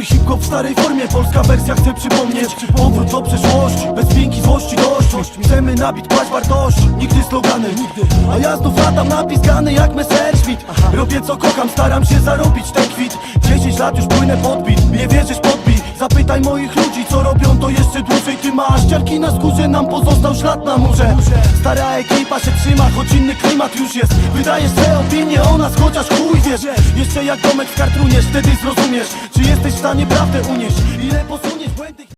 dobry hip-hop w starej formie Polska wersja chce przypomnieć. Powrót do przeszłości Bez dość Chcemy nabić kłaść wartość, nigdy slogany nigdy. A ja znów latam napiskany jak Messerschmitt. Robię co kocham, staram się zarobić ten kwit. 10 lat już płynę podbit, nie wierzysz podbij. Zapytaj moich ludzi co robią to jeszcze dłużej. Ty masz ciarki na skórze, nam pozostał ślad na murze. Stara ekipa się trzyma, choć inny klimat już jest. Wydajesz swe opinie o nas, chociaż chuj wiesz. Jeszcze jak domek w kartrunie, wtedy zrozumiesz Czy jesteś w stanie prawdę unieść. Ile posuniesz błędy